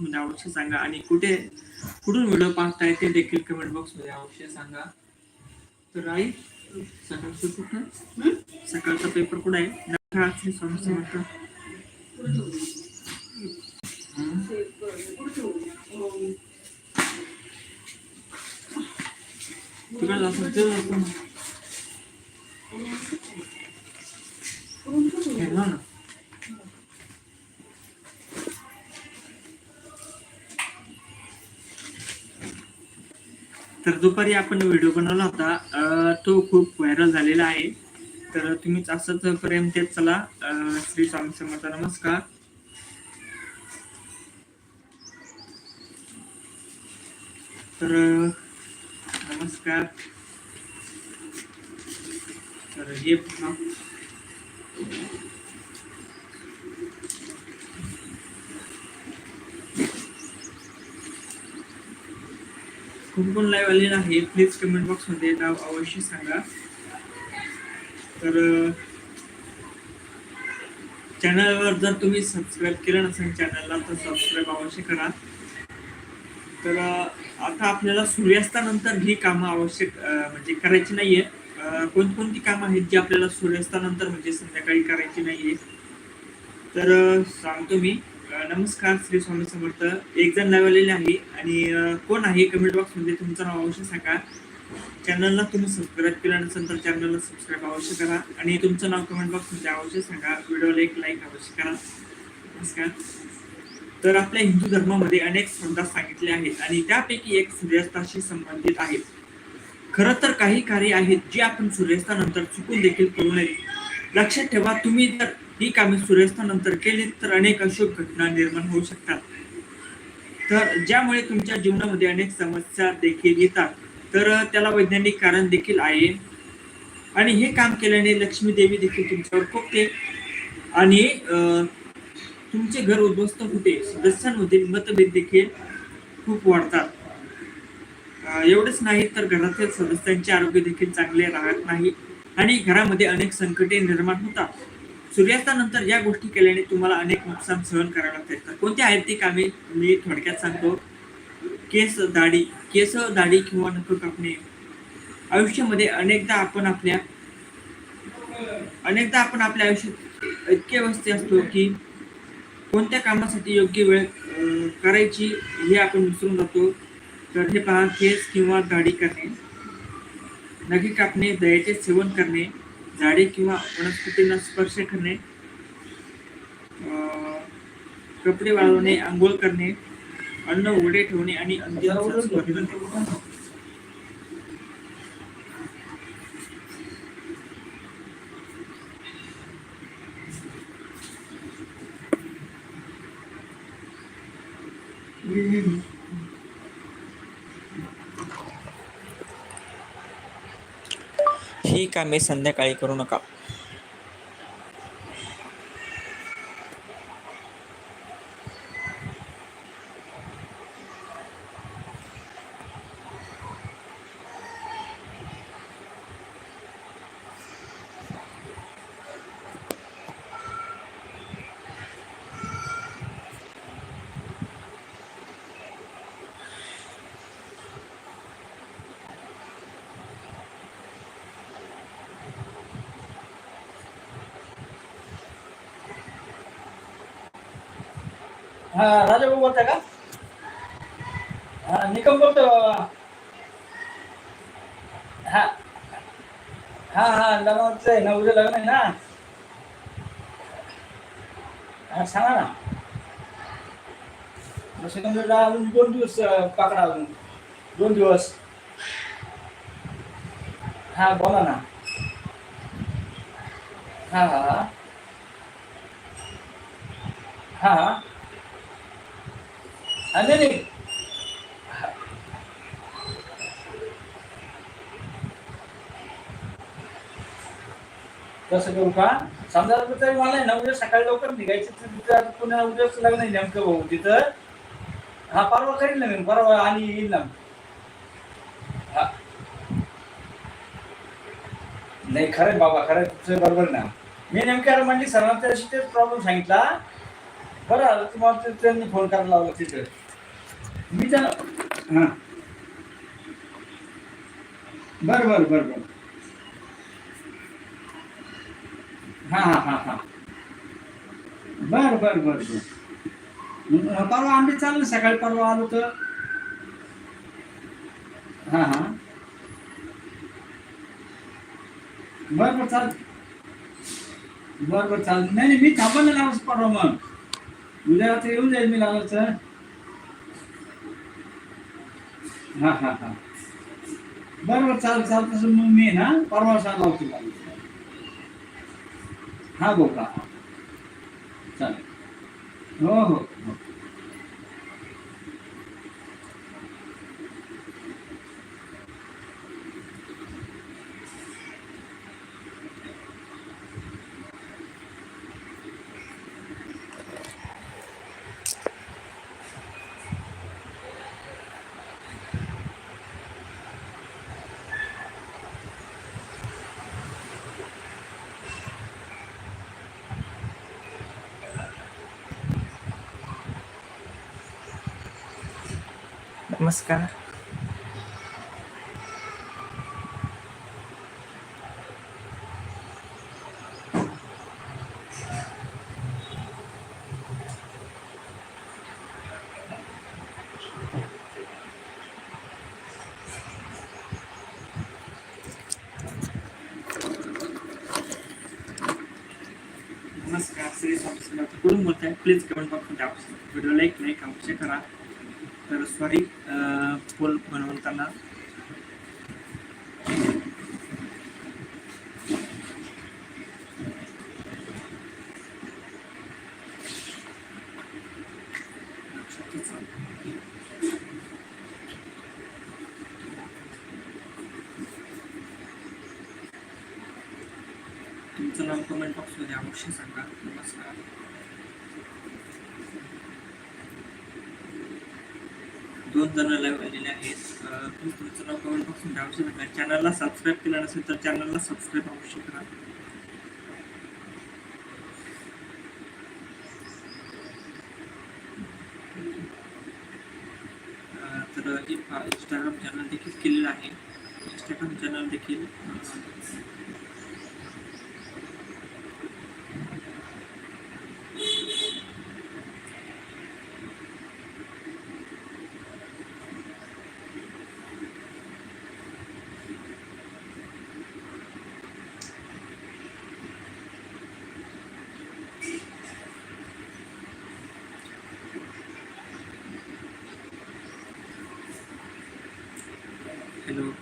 मध्ये अवश्य सांगा. आणि कुठे कुठून व्हिडिओ पाहताय ते देखील कमेंट बॉक्समध्ये अवश्य सांगा. तर आई सकाळचं कुठं? सकाळचा पेपर कुठं आहे? श्री स्वामी समर्थ. हम्म. तिकडे जातो. तर दुपारी आपण व्हिडिओ बनवला होता. तो खूप व्हायरल झालेला आहे. तर तुम्हीच असंच प्रेम देत चला. श्री स्वामी समर्थ नमस्कार. तर नमस्कार. तर हे कोण कोण लाईव्ह आलेलं आहे प्लीज कमेंट बॉक्समध्ये नाव अवश्य सांगा. तर चॅनलवर जर तुम्ही सबस्क्राईब केलं नसेल चॅनलला तर सबस्क्राईब अवश्य करा. तर आता आपल्याला सूर्यास्तानंतर ही कामं आवश्यक म्हणजे करायची नाहीये. कोणकोणती कामं आहेत जी आपल्याला सूर्यास्तानंतर म्हणजे संध्याकाळी करायची नाहीये? तर सांगतो मी. नमस्कार श्री स्वामी समर्थ. एक जण लाईव्ह आलेले आहे आणि कोण आहे कमेंट बॉक्समध्ये तुमचं नाव अवश्य सांगा. चॅनलला तुम्ही सबस्क्राईब केलं नसेल तर चॅनलला सबस्क्राईब अवश्य करा आणि तुमचं नाव कमेंट बॉक्समध्ये अवश्य सांगा. व्हिडिओला एक लाईक अवश्य करा. नमस्कार. तर आपल्या हिंदू धर्मामध्ये अनेक श्रद्धा सांगितल्या आहेत आणि त्यापैकी एक सूर्यास्ताशी संबंधित आहे. खरं तर काही कार्य आहेत जी आपण सूर्यास्तानंतर चुकून देखील करू नये. लक्षात ठेवा तुम्ही जर ही कामे सूर्यास्तानंतर केली तर अनेक अशुभ घटना निर्माण होऊ शकतात. तर ज्यामुळे तुमच्या जीवनामध्ये अनेक समस्या देखील येतात. तर त्याला वैज्ञानिक कारण देखील आहे. आणि हे काम केल्याने लक्ष्मी देवी देखील तुमच्यावर कोपते आणि तुमचे घर उद्ध्वस्त होते. सदस्यांमधील मतभेद देखील खूप वाढतात. अं, एवढेच नाही तर घरातील सदस्यांचे आरोग्य देखील चांगले राहत नाही. आणि घरामध्ये अनेक संकटे निर्माण होतात. सूर्यास्तानंतर या गोष्टी केल्याने तुम्हाला अनेक नुकसान सहन करावं लागते. तर कोणती आहेत ती कामे मी थोडक्यात सांगतो. केस दाढी केस दाढी किंवा नख कापणे. आयुष्यामध्ये अनेकदा आपण आपल्या अनेकदा आपण आपल्या आयुष्यात इतके व्यवस्थित असतो की कोणत्या कामासाठी योग्य वेळ करायची हे आपण विसरून जातो. तर हे पहा केस किंवा दाढी करणे. नखे कापणे दयाचे सेवन करणे. झाडे किंवा वनस्पतींना स्पर्श करणे कपडे वाळवणे आंघोळ करणे अन्न उघडे ठेवणे आणि अंतिम ही कामे संध्याकाळी करू नका. हा राजा भाऊ बोलताय का हा निकम बोलतो बाबा हा हा हा लग्नाचं आहे ना उद्या लग्न आहे ना हा सांगा ना सेकंदरीला अजून दोन दिवस अं, पकडा अजून दोन दिवस हा बोला ना हा हा हा हा हा हा, नाही नाही. हा. करू का? समजा तरी मला आहे ना उद्या सकाळी लवकर निघायचं तर तिथं आता पुन्हा उद्याच लग्न आहे नेमकं भाऊ तिथं. हा परवा करील ना मी परवा आणि येईल ना हा. नाही खरं बाबा खरं तुझं बरोबर ना. मी नेमक्या म्हणली सर्वांच्या तेच प्रॉब्लेम सांगितला. बरं तुम्हाला त्यांनी फोन करायला लावला तिथे. मी त्याला हां. बरं बरं बरं बरं. हां हां हां हां. बरं बरं बरं बरं. परवा आम्ही चाललो सकाळी परवा आलो तर? हां हां. बरं बरं चाल. बरं बरं चाल. नाही नाही मी थांबवलं ना लावच परवा मग. उद्या रात्री येऊन जाईल मी लावायचं तर हां हां हां. बरोबर चाल चाल तसं मग मी ना परवा सांग लावतो हां बोका का हां चालेल. हो हो हो. नमस्कार. नमस्कार श्री स्वामी समर्थ कुठून बोलत प्लीज कमेंट बॉक्समध्ये अवश्य व्हिडिओ लाईक नाही अवश्य करा. तर सॉरी पोल बनवताना तुमचं नाव कमेंट बॉक्समध्ये अवश्य सांगा. नमस्कार. दोन जणांना मिळालेले आलेले आहेत. प्लीज तुमचं नाव कमेंट बॉक्समध्ये अवश्य सांगा चॅनलला सबस्क्राईब केलं नसेल तर चॅनलला सबस्क्राईब अवश्य करा तर इंस्टाग्राम चॅनल देखील केलेलं आहे. इंस्टाग्राम चॅनल देखील ano,